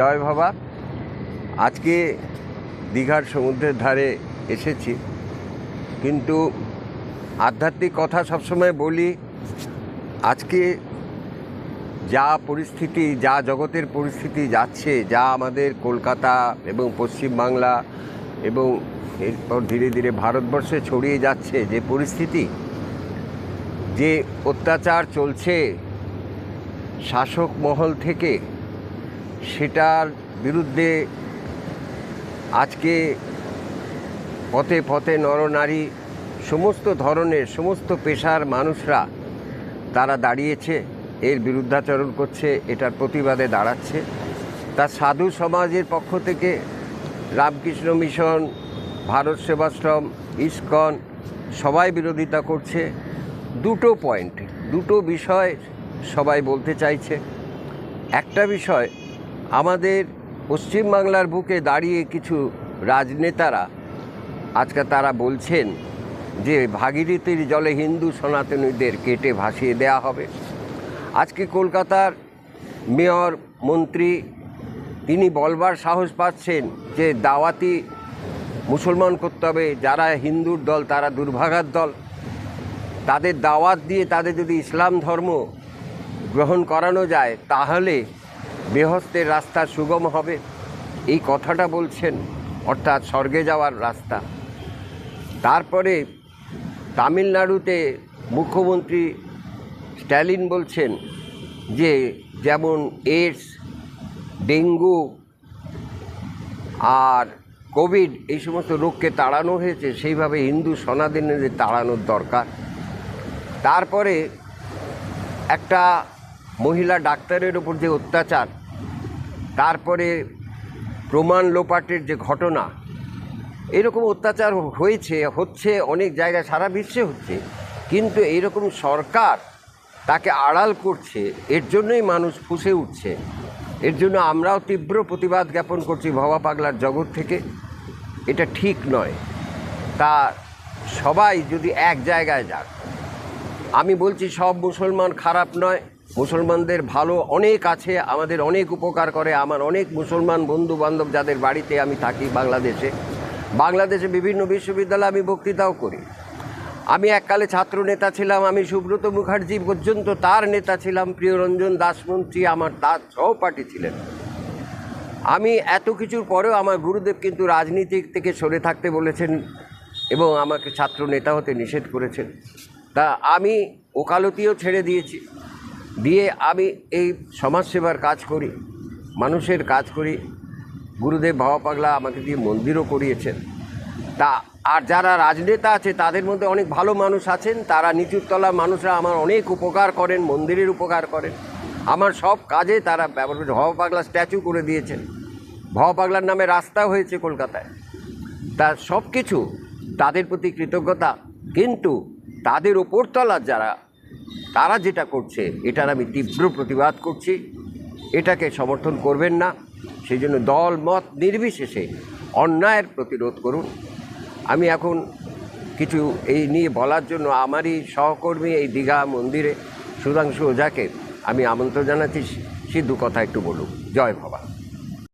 জয় বাবা। আজকে দীঘার সমুদ্রের ধারে এসেছি। কিন্তু আধ্যাত্মিক কথা সবসময় বলি, আজকে যা পরিস্থিতি, যা জগতের পরিস্থিতি যাচ্ছে, যা আমাদের কলকাতা এবং পশ্চিমবাংলা এবং এরপর ধীরে ধীরে ভারতবর্ষে ছড়িয়ে যাচ্ছে, যে পরিস্থিতি, যে অত্যাচার চলছে, শাসক মহল থেকে সেটার বিরুদ্ধে আজকে পথে পথে নরনারী সমস্ত ধরনের, সমস্ত পেশার মানুষরা তারা দাঁড়িয়েছে, এর বিরুদ্ধাচরণ করছে, এটার প্রতিবাদে দাঁড়াচ্ছে। তা সাধু সমাজের পক্ষ থেকে রামকৃষ্ণ মিশন, ভারত সেবাশ্রম, ইস্কন সবাই বিরোধিতা করছে। দুটো পয়েন্ট দুটো বিষয় সবাই বলতে চাইছে। একটা বিষয় আমাদের পশ্চিমবাংলার বুকে দাঁড়িয়ে কিছু রাজনেতারা, আজকে তারা বলছেন যে ভাগীরথীর জলে হিন্দু সনাতনীদের কেটে ভাসিয়ে দেয়া হবে। আজকে কলকাতার মেয়র, মন্ত্রী, তিনি বলবার সাহস পাচ্ছেন যে দাওয়াতি মুসলমান করতে হবে, যারা হিন্দুর দল, তারা দুর্ভাগার দল। তাদের দাওয়াত দিয়ে তাদের যদি ইসলাম ধর্ম গ্রহণ করানো যায়, তাহলে বেহস্তের রাস্তা সুগম হবে। এই কথাটা বলছেন, অর্থাৎ স্বর্গে যাওয়ার রাস্তা। তারপরে তামিলনাড়ুতে মুখ্যমন্ত্রী স্ট্যালিন বলছেন যে, যেমন এইডস, ডেঙ্গু আর কোভিড, এই সমস্ত রোগকে তাড়ানো হয়েছে, সেইভাবে হিন্দু সনাতনীদের তাড়ানোর দরকার। তারপরে একটা মহিলা ডাক্তারের ওপর যে অত্যাচার তারপরে প্রমাণ লোপাটের যে ঘটনা, এরকম অত্যাচার হয়েছে, হচ্ছে অনেক জায়গায়, সারা বিশ্বে হচ্ছে। কিন্তু এইরকম সরকার তাকে আড়াল করছে, এর জন্যই মানুষ ফুসে উঠছে। এর জন্য আমরাও তীব্র প্রতিবাদ জ্ঞাপন করছি ভবা পাগলার জগৎ থেকে। এটা ঠিক নয়। তা সবাই যদি এক জায়গায় যাক, আমি বলছি সব মুসলমান খারাপ নয়। মুসলমানদের ভালো অনেক আছে, আমাদের অনেক উপকার করে, আমার অনেক মুসলমান বন্ধু বান্ধব যাদের বাড়িতে আমি থাকি বাংলাদেশে। বাংলাদেশে বিভিন্ন বিশ্ববিদ্যালয়ে আমি বক্তৃতাও করি। আমি এককালে ছাত্র নেতা ছিলাম, আমি সুব্রত মুখার্জি পর্যন্ত তার নেতা ছিলাম, প্রিয়রঞ্জন দাসমন্ত্রী আমার তার সহপাঠী ছিলেন। আমি এত কিছুর পরেও আমার গুরুদেব কিন্তু রাজনীতি থেকে সরে থাকতে বলেছেন এবং আমাকে ছাত্র নেতা হতে নিষেধ করেছেন। তা আমি ওকালতিও ছেড়ে দিয়েছি। দিয়ে আমি এই সমাজসেবার কাজ করি, মানুষের কাজ করি। গুরুদেব ভাবা পাগলা আমাকে দিয়ে মন্দিরও করিয়েছেন। তা, আর যারা রাজনেতা আছে, তাদের মধ্যে অনেক ভালো মানুষ আছেন, তারা নিচুর তলা মানুষরা আমার অনেক উপকার করেন, মন্দিরের উপকার করেন। আমার সব কাজে তারা ব্যবহার করে ভবা পাগলা স্ট্যাচু করে দিয়েছেন। ভবা পাগলার নামে রাস্তা হয়েছে কলকাতায়। তা সব কিছু তাদের প্রতি কৃতজ্ঞতা। কিন্তু তাদের ওপরতলার যারা তারা যেটা করছে, এটার আমি তীব্র প্রতিবাদ করছি। এটাকে সমর্থন করবেন না। সেই জন্য দল, মত নির্বিশেষে অন্যায়ের প্রতিরোধ করুন। আমি এখন কিছু এই নিয়ে বলার জন্য আমারই সহকর্মী এই দীঘা মন্দিরে সুধাংশু ওঝাকে আমি আমন্ত্রণ জানাচ্ছি। সে দু কথা একটু বলুক। জয় বাবা